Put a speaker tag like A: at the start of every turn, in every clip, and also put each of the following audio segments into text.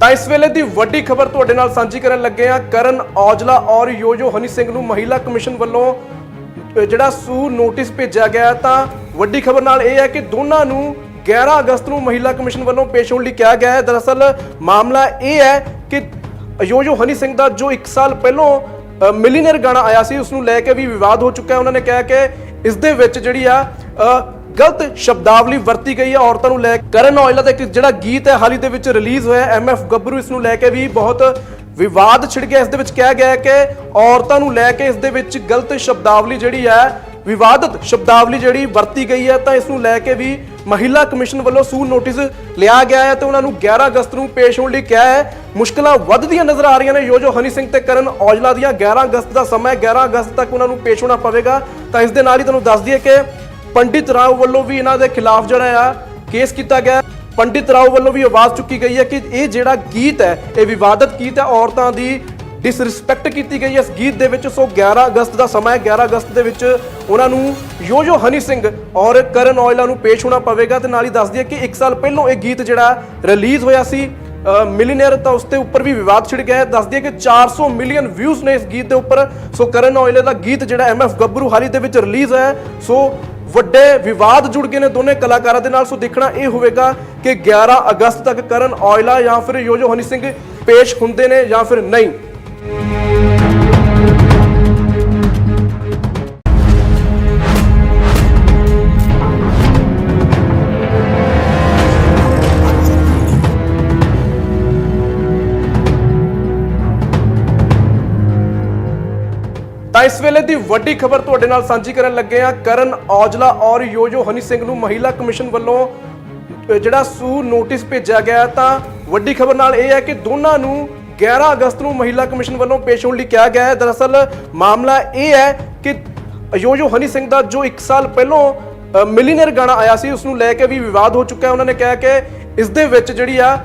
A: ਤਾਂ ਇਸ ਵੇਲੇ ਦੀ ਵੱਡੀ ਖਬਰ ਤੁਹਾਡੇ ਨਾਲ ਸਾਂਝੀ ਕਰਨ ਲੱਗੇ ਆ ਕਰਨ ਔਜਲਾ ਔਰ ਯੋਜੋ ਹਨੀ ਸਿੰਘ ਨੂੰ ਮਹਿਲਾ ਕਮਿਸ਼ਨ ਵੱਲੋਂ ਜਿਹੜਾ ਸੂ ਨੋਟਿਸ ਭੇਜਿਆ ਗਿਆ ਤਾਂ ਵੱਡੀ ਖਬਰ ਨਾਲ ਇਹ ਹੈ ਕਿ ਦੋਨਾਂ ਨੂੰ 11 ਅਗਸਤ ਨੂੰ ਮਹਿਲਾ ਕਮਿਸ਼ਨ ਵੱਲੋਂ ਪੇਸ਼ ਹੋਣ ਲਈ ਕਿਹਾ ਗਿਆ ਹੈ। ਦਰਅਸਲ, ਮਾਮਲਾ ਇਹ ਹੈ ਕਿ ਯੋਜੋ ਹਨੀ ਸਿੰਘ ਦਾ ਜੋ 1 ਸਾਲ ਪਹਿਲਾਂ ਮਿਲੀਨਰ ਗਾਣਾ ਆਇਆ ਸੀ ਉਸ ਨੂੰ ਲੈ ਕੇ ਵੀ ਵਿਵਾਦ ਹੋ ਚੁੱਕਾ ਹੈ। ਉਹਨਾਂ ਨੇ ਕਿਹਾ ਕਿ ਇਸ ਦੇ ਵਿੱਚ ਜਿਹੜੀ ਆ ਗਲਤ ਸ਼ਬਦਾਵਲੀ ਵਰਤੀ ਗਈ ਹੈ ਔਰਤਾਂ ਨੂੰ ਲੈ ਕਰਨ ਔਜਲਾ ਦਾ ਇੱਕ ਜਿਹੜਾ ਗੀਤ ਹੈ, ਹਾਲ ਹੀ ਦੇ ਵਿੱਚ ਰਿਲੀਜ਼ ਹੋਇਆ ਐਮਐਫ ਗੱਭਰੂ ਇਸ ਨੂੰ ਲੈ ਕੇ ਵੀ ਬਹੁਤ ਵਿਵਾਦ ਛਿੜ ਗਿਆ। ਇਸ ਦੇ ਵਿੱਚ ਕਿਹਾ ਗਿਆ ਕਿ ਔਰਤਾਂ ਨੂੰ ਲੈ ਕੇ ਇਸ ਦੇ ਵਿੱਚ ਗਲਤ ਸ਼ਬਦਾਵਲੀ ਜਿਹੜੀ ਹੈ, ਵਿਵਾਦਤ ਸ਼ਬਦਾਵਲੀ ਜਿਹੜੀ ਵਰਤੀ ਗਈ ਹੈ, ਤਾਂ ਇਸ ਨੂੰ ਲੈ ਕੇ ਵੀ ਮਹਿਲਾ ਕਮਿਸ਼ਨ ਵੱਲੋਂ ਸੂ ਨੋਟਿਸ ਲਿਆ ਗਿਆ ਹੈ ਤੇ ਉਹਨਾਂ ਨੂੰ 11 ਅਗਸਤ ਨੂੰ ਪੇਸ਼ ਹੋਣ ਲਈ ਕਿਹਾ ਹੈ। ਮੁਸ਼ਕਲਾਂ ਵੱਧਦੀਆਂ ਨਜ਼ਰ ਆ ਰਹੀਆਂ ਨੇ। ਯੋਜੋ ਹਨੀ ਸਿੰਘ ਤੇ ਕਰਨ ਔਜਲਾ ਦੀਆਂ 11 ਅਗਸਤ ਦਾ ਸਮਾਂ ਹੈ। 11 ਅਗਸਤ ਤੱਕ ਉਹਨਾਂ ਨੂੰ ਪੇਸ਼ ਹੋਣਾ ਪਵੇਗਾ। ਤਾਂ ਇਸ ਦੇ ਨਾਲ ਹੀ ਤੁਹਾਨੂੰ ਦੱਸ ਦਈਏ ਕਿ ਪੰਡਿਤ ਰਾਓ ਵੱਲੋਂ ਵੀ ਇਹਨਾਂ ਦੇ ਖਿਲਾਫ ਜਿਹੜਾ ਆ ਕੇਸ ਕੀਤਾ ਗਿਆ। ਪੰਡਿਤ ਰਾਓ ਵੱਲੋਂ ਵੀ ਆਵਾਜ਼ ਚੁੱਕੀ ਗਈ ਹੈ ਕਿ ਇਹ ਜਿਹੜਾ ਗੀਤ ਹੈ, ਇਹ ਵਿਵਾਦਤ ਗੀਤ ਹੈ, ਔਰਤਾਂ ਦੀ ਡਿਸਰਿਸਪੈਕਟ ਕੀਤੀ ਗਈ ਹੈ। ਇਸ ਗੀਤ ਦੇ ਵਿੱਚ ਸੋ 11 ਅਗਸਤ ਦਾ ਸਮਾਂ ਹੈ 11 ਅਗਸਤ ਦੇ ਵਿੱਚ ਉਹਨਾਂ ਨੂੰ ਯੋਜੋ ਹਨੀ ਸਿੰਘ ਔਰ ਕਰਨ ਔਜਲਾ ਨੂੰ ਪੇਸ਼ ਹੋਣਾ ਪਵੇਗਾ ਤੇ ਨਾਲ ਹੀ ਦੱਸ ਦਈਏ ਕਿ 1 ਸਾਲ ਪਹਿਲਾਂ ਇਹ ਗੀਤ ਜਿਹੜਾ ਰਿਲੀਜ਼ ਹੋਇਆ ਸੀ ਮਿਲੀਨੀਅਰ ਤਾਂ ਉਸ ਤੇ ਉੱਪਰ ਵੀ ਵਿਵਾਦ ਛਿੜ ਗਿਆ ਹੈ। ਦੱਸ ਦਈਏ ਕਿ 400 ਮਿਲੀਅਨ ਵਿਊਜ਼ ਨੇ ਇਸ ਗੀਤ ਦੇ ਉੱਪਰ। ਸੋ ਕਰਨ ਔਜਲੇ ਦਾ ਗੀਤ ਜਿਹੜਾ ਐਮਐਫ ਗੱਭਰੂ ਹਾਲੀ ਦੇ ਵਿੱਚ ਰਿਲੀਜ਼ ਹੈ। ਸੋ ਵੱਡੇ ਵਿਵਾਦ ਜੁੜ ਗਏ ਨੇ ਦੋਨੇ ਕਲਾਕਾਰਾਂ ਦੇ ਨਾਲ। ਸੋ ਦੇਖਣਾ ਇਹ ਹੋਵੇਗਾ ਕਿ 11 ਅਗਸਤ ਤੱਕ ਕਰਨ ਔਜਲਾ ਜਾਂ ਫਿਰ ਯੋਜੋ ਹਨੀ ਸਿੰਘ ਪੇਸ਼ ਹੁੰਦੇ ਨੇ ਜਾਂ ਫਿਰ ਨਹੀਂ। ਤਾਂ ਇਸ ਵੇਲੇ ਦੀ ਵੱਡੀ ਖਬਰ ਤੁਹਾਡੇ ਨਾਲ ਸਾਂਝੀ ਕਰਨ ਲੱਗੇ ਆ ਕਰਨ ਔਜਲਾ ਔਰ ਯੋਜੋ ਹਨੀ ਸਿੰਘ ਨੂੰ ਮਹਿਲਾ ਕਮਿਸ਼ਨ ਵੱਲੋਂ ਜਿਹੜਾ ਸੂ ਨੋਟਿਸ ਭੇਜਿਆ ਗਿਆ ਤਾਂ ਵੱਡੀ ਖਬਰ ਨਾਲ ਇਹ ਹੈ ਕਿ ਦੋਨਾਂ ਨੂੰ 11 ਅਗਸਤ ਨੂੰ ਮਹਿਲਾ ਕਮਿਸ਼ਨ ਵੱਲੋਂ ਪੇਸ਼ ਹੋਣ ਲਈ ਕਿਹਾ ਗਿਆ ਹੈ। ਦਰਅਸਲ, ਮਾਮਲਾ ਇਹ ਹੈ ਕਿ ਯੋਜੋ ਹਨੀ ਸਿੰਘ ਦਾ ਜੋ 1 ਸਾਲ ਪਹਿਲਾਂ ਮਿਲੀਨਰ ਗਾਣਾ ਆਇਆ ਸੀ, ਉਸ ਨੂੰ ਲੈ ਕੇ ਵੀ ਵਿਵਾਦ ਹੋ ਚੁੱਕਾ ਹੈ। ਉਹਨਾਂ ਨੇ ਕਿਹਾ ਕਿ ਇਸ ਦੇ ਵਿੱਚ ਜਿਹੜੀ ਆ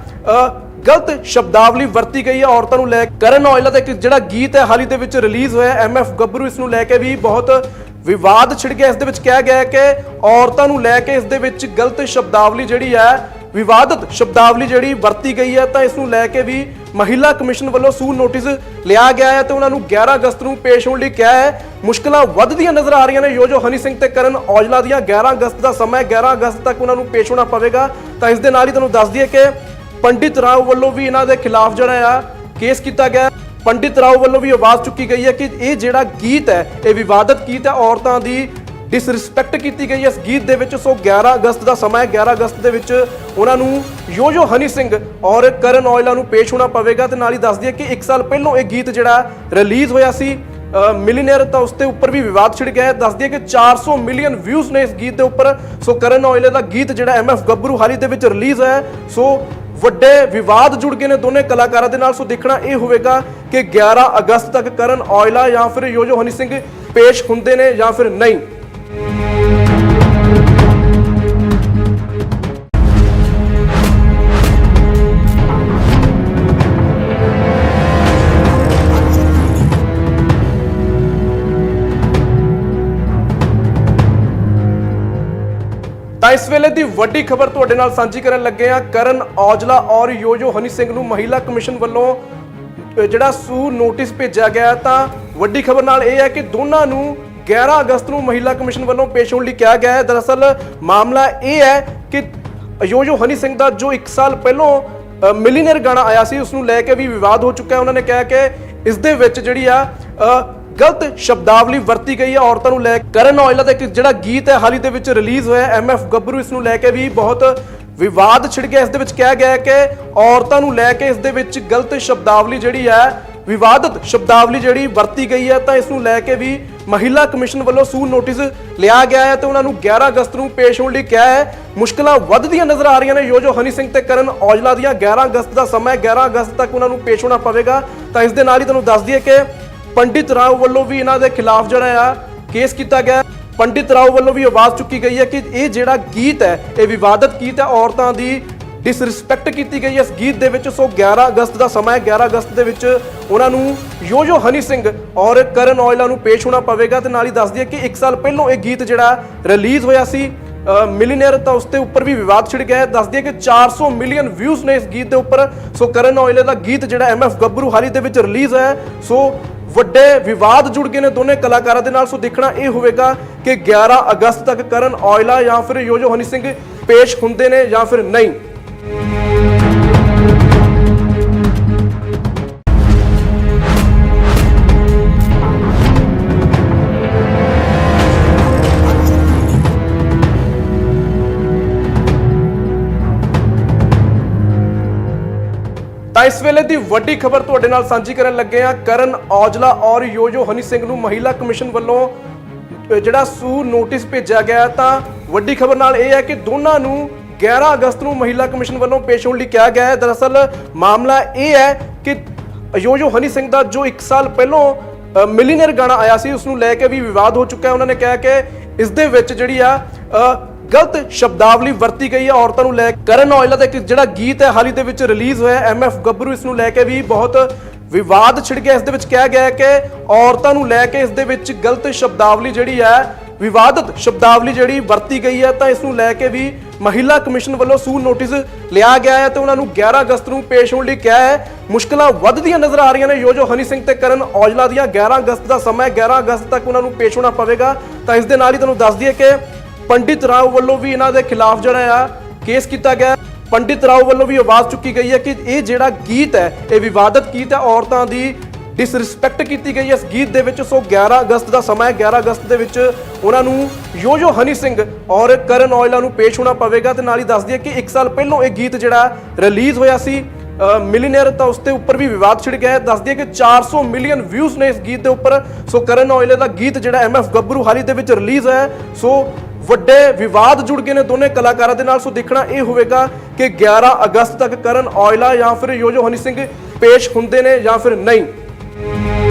A: ਗਲਤ ਸ਼ਬਦਾਵਲੀ ਵਰਤੀ ਗਈ ਹੈ ਔਰਤਾਂ ਨੂੰ ਲੈ ਕਰਨ ਔਜਲਾ ਦਾ ਇੱਕ ਜਿਹੜਾ ਗੀਤ ਹੈ, ਹਾਲ ਹੀ ਦੇ ਵਿੱਚ ਰਿਲੀਜ਼ ਹੋਇਆ ਐਮਐਫ ਗੱਭਰੂ ਇਸ ਨੂੰ ਲੈ ਕੇ ਵੀ ਬਹੁਤ ਵਿਵਾਦ ਛਿੜ ਗਿਆ। ਇਸ ਦੇ ਵਿੱਚ ਕਿਹਾ ਗਿਆ ਹੈ ਕਿ ਔਰਤਾਂ ਨੂੰ ਲੈ ਕੇ ਇਸ ਦੇ ਵਿੱਚ ਗਲਤ ਸ਼ਬਦਾਵਲੀ ਜਿਹੜੀ ਹੈ, ਵਿਵਾਦਤ ਸ਼ਬਦਾਵਲੀ ਜਿਹੜੀ ਵਰਤੀ ਗਈ ਹੈ, ਤਾਂ ਇਸ ਨੂੰ ਲੈ ਕੇ ਵੀ ਮਹਿਲਾ ਕਮਿਸ਼ਨ ਵੱਲੋਂ ਸੂ ਨੋਟਿਸ ਲਿਆ ਗਿਆ ਹੈ ਤੇ ਉਹਨਾਂ ਨੂੰ 11 ਅਗਸਤ ਨੂੰ ਪੇਸ਼ ਹੋਣ ਲਈ ਕਿਹਾ ਹੈ। ਮੁਸ਼ਕਲਾਂ ਵੱਧਦੀਆਂ ਨਜ਼ਰ ਆ ਰਹੀਆਂ ਨੇ। ਯੋਜੋ ਹਨੀ ਸਿੰਘ ਤੇ ਕਰਨ ਔਜਲਾ ਦੀਆਂ 11 ਅਗਸਤ ਦਾ ਸਮਾਂ ਹੈ। 11 ਅਗਸਤ ਤੱਕ ਉਹਨਾਂ ਨੂੰ ਪੇਸ਼ ਹੋਣਾ ਪਵੇਗਾ। ਤਾਂ ਇਸ ਦੇ ਨਾਲ ਹੀ ਤੁਹਾਨੂੰ ਦੱਸ ਦਈਏ ਕਿ ਪੰਡਿਤ ਰਾਓ ਵੱਲੋਂ ਵੀ ਇਹਨਾਂ ਦੇ ਖਿਲਾਫ ਜਿਹੜਾ ਆ ਕੇਸ ਕੀਤਾ ਗਿਆ। ਪੰਡਿਤ ਰਾਓ ਵੱਲੋਂ ਵੀ ਆਵਾਜ਼ ਚੁੱਕੀ ਗਈ ਹੈ ਕਿ ਇਹ ਜਿਹੜਾ ਗੀਤ ਹੈ, ਇਹ ਵਿਵਾਦਤ ਗੀਤ ਹੈ, ਔਰਤਾਂ ਦੀ ਡਿਸਰਿਸਪੈਕਟ ਕੀਤੀ ਗਈ ਹੈ। ਇਸ ਗੀਤ ਦੇ ਵਿੱਚ ਸੋ 11 ਅਗਸਤ ਦਾ ਸਮਾਂ ਹੈ 11 ਅਗਸਤ ਦੇ ਵਿੱਚ ਉਹਨਾਂ ਨੂੰ ਯੋਜੋ ਹਨੀ ਸਿੰਘ ਔਰ ਕਰਨ ਔਜਲਾ ਨੂੰ ਪੇਸ਼ ਹੋਣਾ ਪਵੇਗਾ ਤੇ ਨਾਲ ਹੀ ਦੱਸ ਦਈਏ ਕਿ 1 ਸਾਲ ਪਹਿਲਾਂ ਇਹ ਗੀਤ ਜਿਹੜਾ ਰਿਲੀਜ਼ ਹੋਇਆ ਸੀ ਮਿਲੀਨੀਅਰ ਤਾਂ ਉਸ ਤੇ ਉੱਪਰ ਵੀ ਵਿਵਾਦ ਛਿੜ ਗਿਆ ਹੈ। ਦੱਸ ਦਈਏ ਕਿ 400 ਮਿਲੀਅਨ ਵਿਊਜ਼ ਨੇ ਇਸ ਗੀਤ ਦੇ ਉੱਪਰ। ਸੋ ਕਰਨ ਔਜਲੇ ਦਾ ਗੀਤ ਜਿਹੜਾ ਐਮਐਫ ਗੱਭਰੂ ਹਾਲੀ ਦੇ ਵਿੱਚ ਰਿਲੀਜ਼ ਹੈ। ਸੋ ਵੱਡੇ ਵਿਵਾਦ ਜੁੜ ਗਏ ਨੇ ਦੋਨੇ ਕਲਾਕਾਰਾਂ ਦੇ ਨਾਲ, ਸੋ ਦੇਖਣਾ ਇਹ ਹੋਵੇਗਾ ਕਿ 11 ਅਗਸਤ ਤੱਕ ਕਰਨ ਔਜਲਾ ਜਾਂ ਫਿਰ ਯੋਜੋ ਹਨੀ ਸਿੰਘ ਪੇਸ਼ ਹੁੰਦੇ ਨੇ ਜਾਂ ਫਿਰ ਨਹੀਂ। ਤਾਂ ਇਸ ਵੇਲੇ ਦੀ ਵੱਡੀ ਖਬਰ ਤੁਹਾਡੇ ਨਾਲ ਸਾਂਝੀ ਕਰਨ ਲੱਗੇ ਆ ਕਰਨ ਔਜਲਾ ਔਰ ਯੋਜੋ ਹਨੀ ਸਿੰਘ ਨੂੰ ਮਹਿਲਾ ਕਮਿਸ਼ਨ ਵੱਲੋਂ ਜਿਹੜਾ ਸੂ ਨੋਟਿਸ ਭੇਜਿਆ ਗਿਆ ਤਾਂ ਵੱਡੀ ਖਬਰ ਨਾਲ ਇਹ ਹੈ ਕਿ ਦੋਨਾਂ ਨੂੰ 11 ਅਗਸਤ ਨੂੰ ਮਹਿਲਾ ਕਮਿਸ਼ਨ ਵੱਲੋਂ ਪੇਸ਼ ਹੋਣ ਲਈ ਕਿਹਾ ਗਿਆ ਹੈ। ਦਰਅਸਲ, ਮਾਮਲਾ ਇਹ ਹੈ ਕਿ ਯੋਜੋ ਹਨੀ ਸਿੰਘ ਦਾ ਜੋ 1 ਸਾਲ ਪਹਿਲਾਂ ਮਿਲੀਨਰ ਗਾਣਾ ਆਇਆ ਸੀ, ਉਸ ਨੂੰ ਲੈ ਕੇ ਵੀ ਵਿਵਾਦ ਹੋ ਚੁੱਕਾ ਹੈ। ਉਹਨਾਂ ਨੇ ਕਿਹਾ ਕਿ ਇਸ ਦੇ ਵਿੱਚ ਜਿਹੜੀ ਆ ਗਲਤ ਸ਼ਬਦਾਵਲੀ ਵਰਤੀ ਗਈ ਹੈ ਔਰਤਾਂ ਨੂੰ ਲੈ ਕਰਨ ਔਜਲਾ ਦਾ ਇੱਕ ਜਿਹੜਾ ਗੀਤ ਹੈ, ਹਾਲੀ ਦੇ ਵਿੱਚ ਰਿਲੀਜ਼ ਹੋਇਆ ਐਮ ਐਫ ਗੱਭਰੂ ਇਸ ਨੂੰ ਲੈ ਕੇ ਵੀ ਬਹੁਤ ਵਿਵਾਦ ਛਿੜ ਗਿਆ। ਇਸ ਦੇ ਵਿੱਚ ਕਿਹਾ ਗਿਆ ਹੈ ਕਿ ਔਰਤਾਂ ਨੂੰ ਲੈ ਕੇ ਇਸ ਦੇ ਵਿੱਚ ਗਲਤ ਸ਼ਬਦਾਵਲੀ ਜਿਹੜੀ ਹੈ, ਵਿਵਾਦਤ ਸ਼ਬਦਾਵਲੀ ਜਿਹੜੀ ਵਰਤੀ ਗਈ ਹੈ, ਤਾਂ ਇਸ ਨੂੰ ਲੈ ਕੇ ਵੀ ਮਹਿਲਾ ਕਮਿਸ਼ਨ ਵੱਲੋਂ ਸੂ ਨੋਟਿਸ ਲਿਆ ਗਿਆ ਹੈ ਤੇ ਉਹਨਾਂ ਨੂੰ 11 ਅਗਸਤ ਨੂੰ ਪੇਸ਼ ਹੋਣ ਲਈ ਕਿਹਾ ਹੈ। ਮੁਸ਼ਕਲਾਂ ਵੱਧਦੀਆਂ ਨਜ਼ਰ ਆ ਰਹੀਆਂ ਨੇ। ਯੋਜੋ ਹਨੀ ਸਿੰਘ ਤੇ ਕਰਨ ਔਜਲਾ ਦੀਆਂ 11 ਅਗਸਤ ਦਾ ਸਮਾਂ ਹੈ। 11 ਅਗਸਤ ਤੱਕ ਉਹਨਾਂ ਨੂੰ ਪੇਸ਼ ਹੋਣਾ ਪਵੇਗਾ। ਤਾਂ ਇਸ ਦੇ ਨਾਲ ਹੀ ਤੁਹਾਨੂੰ ਦੱਸ ਦਈਏ ਕਿ ਪੰਡਿਤ ਰਾਓ ਵੱਲੋਂ ਵੀ ਇਹਨਾਂ ਦੇ ਖਿਲਾਫ ਜਿਹੜਾ ਆ ਕੇਸ ਕੀਤਾ ਗਿਆ। ਪੰਡਿਤ ਰਾਓ ਵੱਲੋਂ ਵੀ ਆਵਾਜ਼ ਚੁੱਕੀ ਗਈ ਹੈ ਕਿ ਇਹ ਜਿਹੜਾ ਗੀਤ ਹੈ, ਇਹ ਵਿਵਾਦਤ ਗੀਤ ਹੈ, ਔਰਤਾਂ ਦੀ ਡਿਸਰਿਸਪੈਕਟ ਕੀਤੀ ਗਈ ਹੈ। ਇਸ ਗੀਤ ਦੇ ਵਿੱਚ ਸੋ 11 ਅਗਸਤ ਦਾ ਸਮਾਂ ਹੈ 11 ਅਗਸਤ ਦੇ ਵਿੱਚ ਉਹਨਾਂ ਨੂੰ ਯੋਜੋ ਹਨੀ ਸਿੰਘ ਔਰ ਕਰਨ ਔਜਲਾ ਨੂੰ ਪੇਸ਼ ਹੋਣਾ ਪਵੇਗਾ ਤੇ ਨਾਲ ਹੀ ਦੱਸ ਦਈਏ ਕਿ 1 ਸਾਲ ਪਹਿਲਾਂ ਇਹ ਗੀਤ ਜਿਹੜਾ ਰਿਲੀਜ਼ ਹੋਇਆ ਸੀ ਮਿਲੀਨੀਅਰ ਤਾਂ ਉਸ ਦੇ ਉੱਪਰ ਵੀ ਵਿਵਾਦ ਛਿੜ ਗਿਆ ਹੈ। ਦੱਸਦੀ ਹੈ ਕਿ 400 ਮਿਲੀਅਨ ਵਿਊਜ਼ ਨੇ ਇਸ ਗੀਤ ਦੇ ਉੱਪਰ। ਸੋ ਕਰਨ ਔਜਲੇ ਦਾ ਗੀਤ ਜਿਹੜਾ ਐਮਐਫ ਗੱਭਰੂ ਹਾਲੀ ਦੇ ਵਿੱਚ ਰਿਲੀਜ਼ ਹੈ। ਸੋ ਵੱਡੇ ਵਿਵਾਦ ਜੁੜ ਗਏ ਨੇ ਦੋਨੇ ਕਲਾਕਾਰਾਂ ਦੇ ਨਾਲ, ਸੋ ਦੇਖਣਾ ਇਹ ਹੋਵੇਗਾ ਕਿ 11 ਅਗਸਤ ਤੱਕ ਕਰਨ ਔਜਲਾ ਜਾਂ ਫਿਰ ਯੋਜੋ ਹਨੀ ਸਿੰਘ ਪੇਸ਼ ਹੁੰਦੇ ਨੇ ਜਾਂ ਫਿਰ ਨਹੀਂ। ਤਾਂ ਇਸ ਵੇਲੇ ਦੀ ਵੱਡੀ ਖਬਰ ਤੁਹਾਡੇ ਨਾਲ ਸਾਂਝੀ ਕਰਨ ਲੱਗੇ ਆ ਕਰਨ ਔਜਲਾ ਔਰ ਯੋਜੋ ਹਨੀ ਸਿੰਘ ਨੂੰ ਮਹਿਲਾ ਕਮਿਸ਼ਨ ਵੱਲੋਂ ਜਿਹੜਾ ਸੂ ਨੋਟਿਸ ਭੇਜਿਆ ਗਿਆ ਤਾਂ ਵੱਡੀ ਖਬਰ ਨਾਲ ਇਹ ਹੈ ਕਿ ਦੋਨਾਂ ਨੂੰ 11 ਅਗਸਤ ਨੂੰ ਮਹਿਲਾ ਕਮਿਸ਼ਨ ਵੱਲੋਂ ਪੇਸ਼ ਹੋਣ ਲਈ ਕਿਹਾ ਗਿਆ ਹੈ। ਦਰਅਸਲ, ਮਾਮਲਾ ਇਹ ਹੈ ਕਿ ਯੋਜੋ ਹਨੀ ਸਿੰਘ ਦਾ ਜੋ 1 ਸਾਲ ਪਹਿਲਾਂ ਮਿਲੀਨਰ ਗਾਣਾ ਆਇਆ ਸੀ ਉਸ ਨੂੰ ਲੈ ਕੇ ਵੀ ਵਿਵਾਦ ਹੋ ਚੁੱਕਾ ਹੈ। ਉਹਨਾਂ ਨੇ ਕਿਹਾ ਕਿ ਇਸ ਦੇ ਵਿੱਚ ਜਿਹੜੀ ਆ ਗਲਤ ਸ਼ਬਦਾਵਲੀ ਵਰਤੀ ਗਈ ਹੈ ਔਰਤਾਂ ਨੂੰ ਲੈ ਕਰਨ ਔਜਲਾ ਦਾ ਇੱਕ ਜਿਹੜਾ ਗੀਤ ਹੈ, ਹਾਲ ਦੇ ਵਿੱਚ ਰਿਲੀਜ਼ ਹੋਇਆ ਐਮਐਫ ਗੱਭਰੂ ਇਸ ਨੂੰ ਲੈ ਕੇ ਵੀ ਬਹੁਤ ਵਿਵਾਦ ਛਿੜ ਗਿਆ। ਇਸ ਦੇ ਵਿੱਚ ਕਿਹਾ ਗਿਆ ਹੈ ਕਿ ਔਰਤਾਂ ਨੂੰ ਲੈ ਕੇ ਇਸ ਦੇ ਵਿੱਚ ਗਲਤ ਸ਼ਬਦਾਵਲੀ ਜਿਹੜੀ ਹੈ, ਵਿਵਾਦਤ ਸ਼ਬਦਾਵਲੀ ਜਿਹੜੀ ਵਰਤੀ ਗਈ ਹੈ, ਤਾਂ ਇਸ ਨੂੰ ਲੈ ਕੇ ਵੀ ਮਹਿਲਾ ਕਮਿਸ਼ਨ ਵੱਲੋਂ ਸੂ ਨੋਟਿਸ ਲਿਆ ਗਿਆ ਹੈ ਤੇ ਉਹਨਾਂ ਨੂੰ 11 ਅਗਸਤ ਨੂੰ ਪੇਸ਼ ਹੋਣ ਲਈ ਕਿਹਾ ਹੈ। ਮੁਸ਼ਕਲਾਂ ਵੱਧਦੀਆਂ ਨਜ਼ਰ ਆ ਰਹੀਆਂ ਨੇ। ਯੋਜੋ ਹਨੀ ਸਿੰਘ ਤੇ ਕਰਨ ਔਜਲਾ ਦੀਆਂ 11 ਅਗਸਤ ਦਾ ਸਮਾਂ ਹੈ। 11 ਅਗਸਤ ਤੱਕ ਉਹਨਾਂ ਨੂੰ ਪੇਸ਼ ਹੋਣਾ ਪਵੇਗਾ। ਤਾਂ ਇਸ ਦੇ ਨਾਲ ਹੀ ਤੁਹਾਨੂੰ ਦੱਸ ਦਈਏ ਕਿ ਪੰਡਿਤ ਰਾਓ ਵੱਲੋਂ ਵੀ ਇਹਨਾਂ ਦੇ ਖਿਲਾਫ ਜਿਹੜਾ ਆ ਕੇਸ ਕੀਤਾ ਗਿਆ। ਪੰਡਿਤ ਰਾਓ ਵੱਲੋਂ ਵੀ ਆਵਾਜ਼ ਚੁੱਕੀ ਗਈ ਹੈ ਕਿ ਇਹ ਜਿਹੜਾ ਗੀਤ ਹੈ, ਇਹ ਵਿਵਾਦਤ ਗੀਤ ਹੈ, ਔਰਤਾਂ ਦੀ ਡਿਸਰਿਸਪੈਕਟ ਕੀਤੀ ਗਈ ਹੈ। ਇਸ ਗੀਤ ਦੇ ਵਿੱਚ ਸੋ 11 ਅਗਸਤ ਦਾ ਸਮਾਂ ਹੈ 11 ਅਗਸਤ ਦੇ ਵਿੱਚ ਉਹਨਾਂ ਨੂੰ ਯੋਯੋ ਹਨੀ ਸਿੰਘ ਔਰ ਕਰਨ ਔਜਲਾ ਨੂੰ ਪੇਸ਼ ਹੋਣਾ ਪਵੇਗਾ ਤੇ ਨਾਲ ਹੀ ਦੱਸ ਦਈਏ ਕਿ 1 ਸਾਲ ਪਹਿਲਾਂ ਇਹ ਗੀਤ ਜਿਹੜਾ ਰਿਲੀਜ਼ ਹੋਇਆ ਸੀ ਮਿਲੀਨੀਅਰ ਤਾਂ ਉਸ ਦੇ ਉੱਪਰ ਵੀ ਵਿਵਾਦ ਛਿੜ ਗਿਆ ਹੈ। ਦੱਸ ਦਈਏ ਕਿ 400 ਮਿਲੀਅਨ ਵਿਊਜ਼ ਨੇ ਇਸ ਗੀਤ ਦੇ ਉੱਪਰ। ਸੋ ਕਰਨ ਔਜਲੇ ਦਾ ਗੀਤ ਜਿਹੜਾ ਐਮਐਫ ਗੱਭਰੂ ਹਾਲੀ ਦੇ ਵਿੱਚ ਰਿਲੀਜ਼ ਹੈ। ਸੋ ਵੱਡੇ ਵਿਵਾਦ ਜੁੜ ਗਏ ਨੇ ਦੋਨੇ ਕਲਾਕਾਰਾਂ ਦੇ ਨਾਲ। ਸੋ ਦੇਖਣਾ ਇਹ ਹੋਵੇਗਾ ਕਿ 11 ਅਗਸਤ ਤੱਕ ਕਰਨ ਔਜਲਾ ਜਾਂ ਫਿਰ ਯੋਜੋ ਹਨੀ ਸਿੰਘ ਪੇਸ਼ ਹੁੰਦੇ ਨੇ ਜਾਂ ਫਿਰ ਨਹੀਂ।